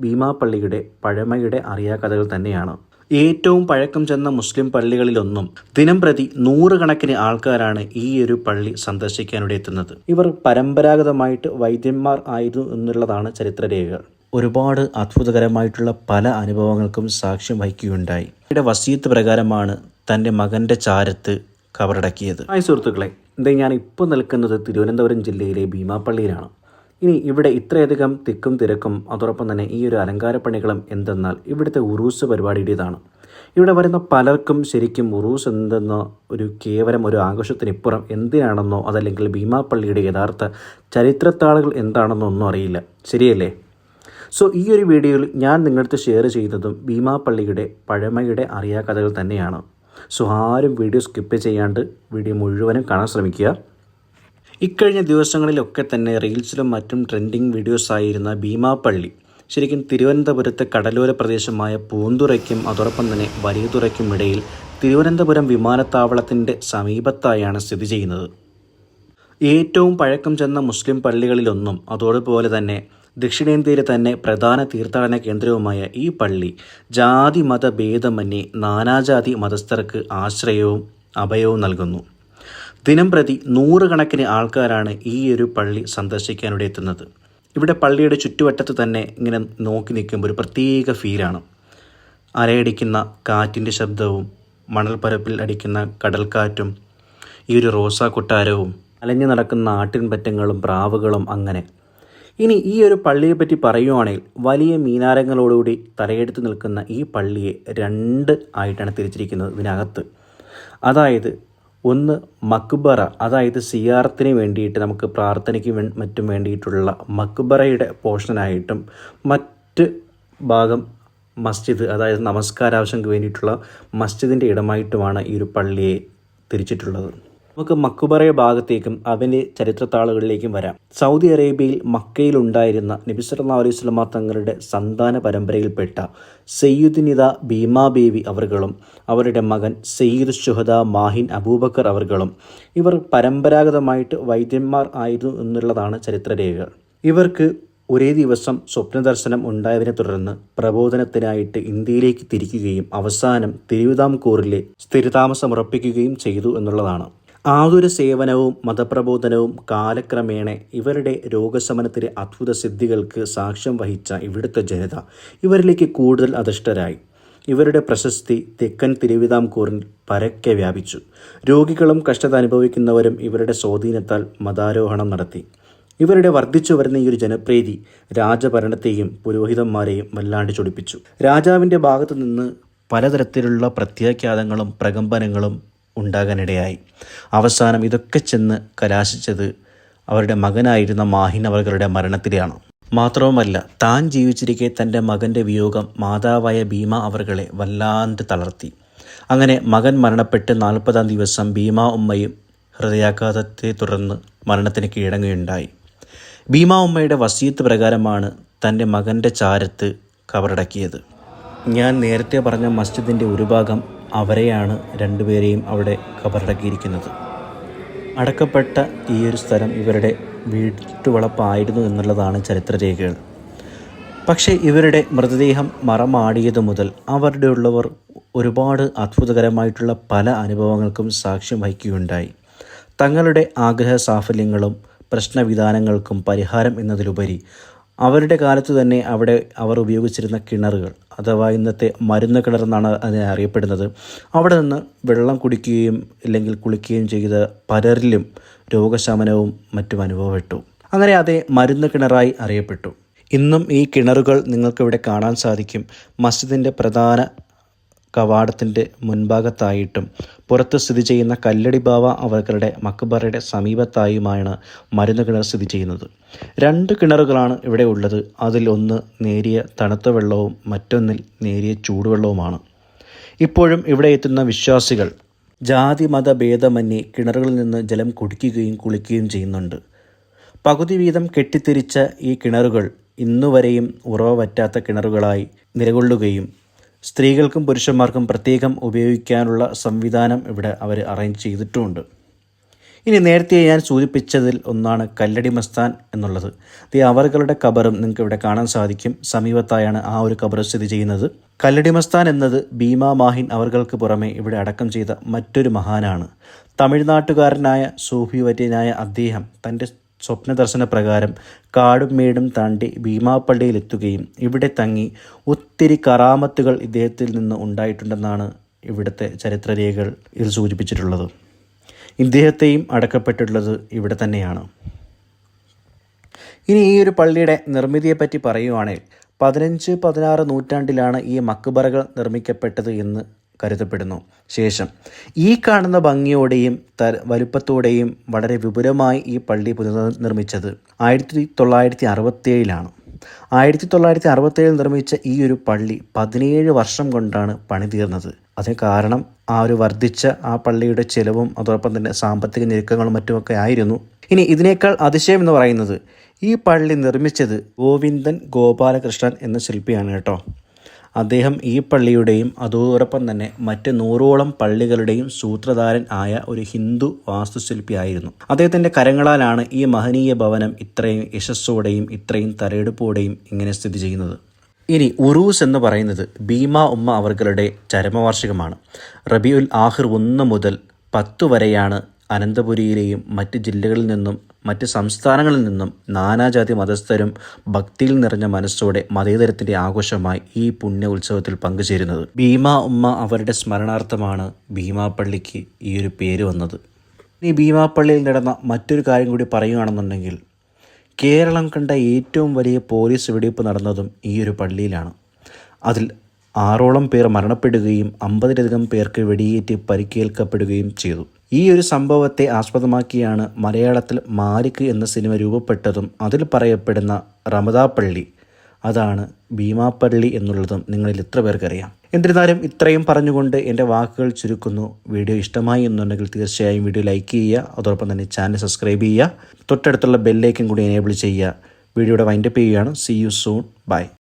ഭീമാപള്ളിയുടെ പഴമയുടെ അറിയാക്കഥകൾ തന്നെയാണ്. ഏറ്റവും പഴക്കം ചെന്ന മുസ്ലിം പള്ളികളിലൊന്നും ദിനം പ്രതി നൂറുകണക്കിന് ആൾക്കാരാണ് ഈ ഒരു പള്ളി സന്ദർശിക്കാനിടെ എത്തുന്നത് ഇവർ പരമ്പരാഗതമായിട്ട് വൈദ്യന്മാർ ആയിരുന്നു എന്നുള്ളതാണ് ചരിത്രരേഖകൾ. ഒരുപാട് അത്ഭുതകരമായിട്ടുള്ള പല അനുഭവങ്ങൾക്കും സാക്ഷ്യം വഹിക്കുകയുണ്ടായി. ഇവിടെ വസീത്ത് പ്രകാരമാണ് തന്റെ മകന്റെ ചാരത്ത് കബറടക്കിയത്. ആയ സുഹൃത്തുക്കളെ ഇതേ ഞാൻ ഇപ്പോൾ നിൽക്കുന്നത് തിരുവനന്തപുരം ജില്ലയിലെ ഭീമാപ്പള്ളിയിലാണ് ഇനി ഇവിടെ ഇത്രയധികം തിക്കും തിരക്കും അതോടൊപ്പം തന്നെ ഈ ഒരു അലങ്കാരപ്പണികളും എന്തെന്നാൽ ഇവിടുത്തെ ഉറൂസ് പരിപാടിയുടേതാണ്. ഇവിടെ വരുന്ന പലർക്കും ശരിക്കും ഉറൂസ് എന്തെന്നോ ഒരു കേവലം ഒരു ആഘോഷത്തിനിപ്പുറം എന്തിനാണെന്നോ അതല്ലെങ്കിൽ ഭീമാപ്പള്ളിയുടെ യഥാർത്ഥ ചരിത്രത്താളുകൾ എന്താണെന്നോ ഒന്നും അറിയില്ല. ശരിയല്ലേ? സോ ഈ ഒരു വീഡിയോയിൽ ഞാൻ നിങ്ങളടുത്ത് ഷെയർ ചെയ്യുന്നതും ഭീമാപ്പള്ളിയുടെ പഴമയുടെ അറിയാ കഥകൾ തന്നെയാണ്. സോ ആരും വീഡിയോ സ്കിപ്പ് ചെയ്യാണ്ട് വീഡിയോ മുഴുവനും കാണാൻ ശ്രമിക്കുക. ഇക്കഴിഞ്ഞ ദിവസങ്ങളിലൊക്കെ തന്നെ റീൽസിലും മറ്റും ട്രെൻഡിങ് വീഡിയോസ് ആയിരുന്ന ഭീമാപ്പള്ളി ശരിക്കും തിരുവനന്തപുരത്തെ കടലോര പ്രദേശമായ പൂന്തുറയ്ക്കും അതോടൊപ്പം തന്നെ വലിയതുറയ്ക്കും ഇടയിൽ തിരുവനന്തപുരം വിമാനത്താവളത്തിന്റെ സമീപത്തായാണ് സ്ഥിതി ചെയ്യുന്നത്. ഏറ്റവും പഴക്കം ചെന്ന മുസ്ലിം പള്ളികളിലൊന്നും അതോടുപോലെ തന്നെ ദക്ഷിണേന്ത്യയിലെ തന്നെ പ്രധാന തീർത്ഥാടന കേന്ദ്രവുമായ ഈ പള്ളി ജാതി മത ഭേദമന്യേ നാനാജാതി മതസ്ഥർക്ക് ആശ്രയവും അഭയവും നൽകുന്നു. ദിനം പ്രതി നൂറുകണക്കിന് ആൾക്കാരാണ് ഈ ഒരു പള്ളി സന്ദർശിക്കാനിവിടെ എത്തുന്നത് ഇവിടെ പള്ളിയുടെ ചുറ്റുവട്ടത്ത് തന്നെ ഇങ്ങനെ നോക്കി നിൽക്കുമ്പോൾ ഒരു പ്രത്യേക ഫീലാണ്. അരയടിക്കുന്ന കാറ്റിന്റെ ശബ്ദവും മണൽപ്പരപ്പിൽ അടിക്കുന്ന കടൽക്കാറ്റും ഈ ഒരു റോസാ കൊട്ടാരവും അലഞ്ഞു നടക്കുന്ന ആട്ടിൻപറ്റങ്ങളും പ്രാവുകളും അങ്ങനെ. ഇനി ഈ ഒരു പള്ളിയെപ്പറ്റി പറയുവാണെങ്കിൽ വലിയ മീനാരങ്ങളോടുകൂടി തലയെടുത്ത് നിൽക്കുന്ന ഈ പള്ളിയെ രണ്ട് ആയിട്ടാണ് തിരിച്ചിരിക്കുന്നത് ഇതിനകത്ത്. അതായത് ഒന്ന് മക്ബറ അതായത് സിയാറത്തിന് വേണ്ടിയിട്ട് നമുക്ക് പ്രാർത്ഥനയ്ക്ക് മറ്റും വേണ്ടിയിട്ടുള്ള മക്ബറയുടെ പോർഷനായിട്ടും മറ്റ് ഭാഗം മസ്ജിദ് അതായത് നമസ്കാരാവശ്യങ്ങൾക്ക് വേണ്ടിയിട്ടുള്ള മസ്ജിദിന്റെ ഇടമായിട്ടുമാണ് ഈ ഒരു പള്ളിയെ തിരിച്ചിട്ടുള്ളത്. നമുക്ക് മക്കുബറയ ഭാഗത്തേക്കും അവന്റെ ചരിത്രത്താളുകളിലേക്കും വരാം. സൗദി അറേബ്യയിൽ മക്കയിൽ ഉണ്ടായിരുന്ന അലൈഹി തങ്ങളുടെ സന്താന പരമ്പരയിൽപ്പെട്ട സയ്യുദ്നിത ഭീമാ ബേബി അവർകളും അവരുടെ മകൻ സയ്യിദ് ഷുഹദ മാഹിൻ അബൂബക്കർ അവർകളും ഇവർ പരമ്പരാഗതമായിട്ട് വൈദ്യന്മാർ ആയിരുന്നു എന്നുള്ളതാണ് ചരിത്രരേഖകൾ ഇവർക്ക് ഒരേ ദിവസം സ്വപ്നദർശനം ഉണ്ടായതിനെ തുടർന്ന് പ്രബോധനത്തിനായിട്ട് ഇന്ത്യയിലേക്ക് തിരിക്കുകയും അവസാനം തിരുവിതാംകൂറിലെ സ്ഥിരതാമസമുറപ്പിക്കുകയും ചെയ്തു എന്നുള്ളതാണ്. ആതുര സേവനവും മതപ്രബോധനവും കാലക്രമേണ ഇവരുടെ രോഗശമനത്തിലെ അത്ഭുത സിദ്ധികൾക്ക് സാക്ഷ്യം വഹിച്ച ഇവിടുത്തെ ജനത ഇവരിലേക്ക് കൂടുതൽ അധിഷ്ഠരായി. ഇവരുടെ പ്രശസ്തി തെക്കൻ തിരുവിതാംകൂറിൽ പരക്കെ വ്യാപിച്ചു. രോഗികളും കഷ്ടത അനുഭവിക്കുന്നവരും ഇവരുടെ സ്വാധീനത്താൽ മതാരോഹണം നടത്തി. ഇവരുടെ വർദ്ധിച്ചു വരുന്ന ഈ ഒരു ജനപ്രീതി രാജഭരണത്തെയും പുരോഹിതന്മാരെയും വല്ലാണ്ട് ചൊടിപ്പിച്ചു. രാജാവിന്റെ ഭാഗത്തു നിന്ന് പലതരത്തിലുള്ള പ്രത്യാഘാതങ്ങളും പ്രകമ്പനങ്ങളും ഉണ്ടാകാനിടയായി. അവസാനം ഇതൊക്കെ ചെന്ന് കലാശിച്ചത് അവരുടെ മകനായിരുന്ന മാഹിൻ അവരുടെ മരണത്തിലാണ് മാത്രവുമല്ല താൻ ജീവിച്ചിരിക്കെ തന്റെ മകന്റെ വിയോഗം മാതാവായ ഭീമ അവർകളെ വല്ലാണ്ട് തളർത്തി. അങ്ങനെ മകൻ മരണപ്പെട്ട് നാൽപ്പതാം ദിവസം ഭീമ ഉമ്മയും ഹൃദയാഘാതത്തെ തുടർന്ന് മരണത്തിന് കീഴടങ്ങുകയുണ്ടായി. ഭീമ ഉമ്മയുടെ വസീത്ത് പ്രകാരമാണ് തന്റെ മകന്റെ ചാരത്ത് കബറടക്കിയത്. ഞാൻ നേരത്തെ പറഞ്ഞ മസ്ജിദിന്റെ ഒരു ഭാഗം അവരെയാണ് രണ്ടുപേരെയും അവിടെ കബറടക്കിയിരിക്കുന്നത്. അടക്കപ്പെട്ട ഈ ഒരു സ്ഥലം ഇവരുടെ വീട്ടുവളപ്പായിരുന്നു എന്നുള്ളതാണ് ചരിത്രരേഖകൾ. പക്ഷേ ഇവരുടെ മൃതദേഹം മറമാടിയത് മുതൽ അവരുടെ ഉള്ളവർ ഒരുപാട് അത്ഭുതകരമായിട്ടുള്ള പല അനുഭവങ്ങൾക്കും സാക്ഷ്യം വഹിക്കുകയുണ്ടായി. തങ്ങളുടെ ആഗ്രഹ സാഫല്യങ്ങളും പ്രശ്നവിധാനങ്ങൾക്കും പരിഹാരം എന്നതിലുപരി അവരുടെ കാലത്ത് തന്നെ അവിടെ അവർ ഉപയോഗിച്ചിരുന്ന കിണറുകൾ അഥവാ ഇന്നത്തെ മരുന്ന് കിണർ എന്നാണ് അതിനെ അറിയപ്പെടുന്നത്. അവിടെ നിന്ന് വെള്ളം കുടിക്കുകയും ഇല്ലെങ്കിൽ കുളിക്കുകയും ചെയ്ത പലരിലും രോഗശമനവും മറ്റും അനുഭവപ്പെട്ടു. അങ്ങനെ അതേ മരുന്ന് കിണറായി അറിയപ്പെട്ടു. ഇന്നും ഈ കിണറുകൾ നിങ്ങൾക്കിവിടെ കാണാൻ സാധിക്കും. മസ്ജിദിന്റെ പ്രധാന കവാടത്തിന്റെ മുൻഭാഗത്തായിട്ടും പുറത്ത് സ്ഥിതി ചെയ്യുന്ന കല്ലടി ബാവ അവരുടെ മക്ബറയുടെ സമീപത്തായുമാണ് മരുന്ന് കിണർ സ്ഥിതി ചെയ്യുന്നത്. രണ്ട് കിണറുകളാണ് ഇവിടെ ഉള്ളത്. അതിൽ ഒന്ന് നേരിയ തണുത്ത വെള്ളവും മറ്റൊന്നിൽ നേരിയ ചൂടുവെള്ളവുമാണ്. ഇപ്പോഴും ഇവിടെ എത്തുന്ന വിശ്വാസികൾ ജാതി മത ഭേദമന്യേ കിണറുകളിൽ നിന്ന് ജലം കുടിക്കുകയും കുളിക്കുകയും ചെയ്യുന്നുണ്ട്. പകുതി വീതം കെട്ടിത്തിരിച്ച ഈ കിണറുകൾ ഇന്നുവരെയും ഉറവ പറ്റാത്ത കിണറുകളായി നിലകൊള്ളുകയും സ്ത്രീകൾക്കും പുരുഷന്മാർക്കും പ്രത്യേകം ഉപയോഗിക്കാനുള്ള സംവിധാനം ഇവിടെ അവർ അറേഞ്ച് ചെയ്തിട്ടുമുണ്ട് ഇനി നേരത്തെ ഞാൻ സൂചിപ്പിച്ചതിൽ ഒന്നാണ് കല്ലടി മസ്താൻ എന്നുള്ളത്. ഈ അവറുകളുടെ കബറും നിങ്ങൾക്ക് ഇവിടെ കാണാൻ സാധിക്കും. സമീപത്തായാണ് ആ ഒരു കബർ സ്ഥിതി ചെയ്യുന്നത്. കല്ലടി മസ്താൻ എന്നത് ഭീമാ മാഹിൻ അവറുകൾക്ക് പുറമെ ഇവിടെ അടക്കം ചെയ്ത മറ്റൊരു മഹാനാണ്. തമിഴ്നാട്ടുകാരനായ സൂഫി വര്യനായ അദ്ദേഹം തന്റെ സ്വപ്ന ദർശന പ്രകാരം കാടും മേടും താണ്ടി ഭീമാപ്പള്ളിയിലെത്തുകയും ഇവിടെ തങ്ങി ഒത്തിരി കറാമത്തുകൾ ഇദ്ദേഹത്തിൽ നിന്ന് ഉണ്ടായിട്ടുണ്ടെന്നാണ് ഇവിടുത്തെ ചരിത്രരേഖകൾ ഇതിൽ സൂചിപ്പിച്ചിട്ടുള്ളത്. ഇദ്ദേഹത്തെയും അടക്കപ്പെട്ടിട്ടുള്ളത് ഇവിടെ തന്നെയാണ്. ഇനി ഈ ഒരു പള്ളിയുടെ നിർമ്മിതിയെപ്പറ്റി പറയുവാണെങ്കിൽ പതിനഞ്ച് പതിനാറ് നൂറ്റാണ്ടിലാണ് ഈ മക്ബറകൾ നിർമ്മിക്കപ്പെട്ടത് എന്ന് കരുതപ്പെടുന്നു. ശേഷം ഈ കാണുന്ന ഭംഗിയോടെയും ത വലുപ്പത്തോടെയും വളരെ വിപുലമായി ഈ പള്ളി പുനർനിർമ്മിച്ചത് ആയിരത്തി തൊള്ളായിരത്തി അറുപത്തേഴിലാണ് ആയിരത്തി തൊള്ളായിരത്തി അറുപത്തേഴിൽ നിർമ്മിച്ച ഈ ഒരു പള്ളി പതിനേഴ് വർഷം കൊണ്ടാണ് പണി തീർന്നത് അതിന് കാരണം ആ ഒരു വർദ്ധിച്ച ആ പള്ളിയുടെ ചിലവും അതോടൊപ്പം തന്നെ സാമ്പത്തിക ഞെരുക്കങ്ങളും മറ്റുമൊക്കെ ആയിരുന്നു. ഇനി ഇതിനേക്കാൾ അതിശയം എന്ന് പറയുന്നത് ഈ പള്ളി നിർമ്മിച്ചത് ഗോവിന്ദൻ ഗോപാലകൃഷ്ണൻ എന്ന ശില്പിയാണ് കേട്ടോ. അദ്ദേഹം ഈ പള്ളിയുടെയും അതോടൊപ്പം തന്നെ മറ്റ് നൂറോളം പള്ളികളുടെയും സൂത്രധാരൻ ആയ ഒരു ഹിന്ദു വാസ്തുശില്പിയായിരുന്നു. അദ്ദേഹത്തിന്റെ കരങ്ങളാലാണ് ഈ മഹനീയ ഭവനം ഇത്രയും യശസ്സോടെയും ഇത്രയും തലയെടുപ്പോടെയും ഇങ്ങനെ സ്ഥിതി ചെയ്യുന്നത്. ഇനി ഉറൂസ് എന്ന് പറയുന്നത് ഭീമ ഉമ്മ അവർകളുടെ ചരമവാർഷികമാണ്. റബിയുൽ ആഹിർ ഒന്ന് മുതൽ പത്ത് വരെയാണ് അനന്തപുരിയിലെയും മറ്റ് ജില്ലകളിൽ നിന്നും മറ്റ് സംസ്ഥാനങ്ങളിൽ നിന്നും നാനാജാതി മതസ്ഥരും ഭക്തിയിൽ നിറഞ്ഞ മനസ്സോടെ മതേതരത്തിന്റെ ആഘോഷമായി ഈ പുണ്യ ഉത്സവത്തിൽ പങ്കുചേരുന്നത്. ഭീമ ഉമ്മ അവരുടെ സ്മരണാർത്ഥമാണ് ഭീമാപ്പള്ളിക്ക് ഈ ഒരു പേര് വന്നത്. ഈ ഭീമാപ്പള്ളിയിൽ നടന്ന മറ്റൊരു കാര്യം കൂടി പറയുകയാണെന്നുണ്ടെങ്കിൽ കേരളം കണ്ട ഏറ്റവും വലിയ പോലീസ് വെടിവെപ്പ് നടന്നതും ഈ ഒരു പള്ളിയിലാണ്. അതിൽ ആറോളം പേർ മരണപ്പെടുകയും അമ്പതിലധികം പേർക്ക് വെടിയേറ്റ് പരിക്കേൽക്കപ്പെടുകയും ചെയ്തു. ഈ ഒരു സംഭവത്തെ ആസ്പദമാക്കിയാണ് മലയാളത്തിൽ മാരിക്ക് എന്ന സിനിമ രൂപപ്പെട്ടതും അതിൽ പറയപ്പെടുന്ന റമദാപ്പള്ളി അതാണ് ഭീമാപ്പള്ളി എന്നുള്ളതും നിങ്ങളിൽ എത്ര പേർക്കറിയാം എന്നിരുന്നാലും ഇത്രയും പറഞ്ഞുകൊണ്ട് എന്റെ വാക്കുകൾ ചുരുക്കുന്നു. വീഡിയോ ഇഷ്ടമായി എന്നുണ്ടെങ്കിൽ തീർച്ചയായും വീഡിയോ ലൈക്ക് ചെയ്യുക അതോടൊപ്പം തന്നെ ചാനൽ സബ്സ്ക്രൈബ് ചെയ്യുക തൊട്ടടുത്തുള്ള ബെല്ലേക്കും കൂടി എനേബിൾ ചെയ്യുക. വീഡിയോയുടെ വൈൻഡപ്പ് ചെയ്യുകയാണ്. C you soon by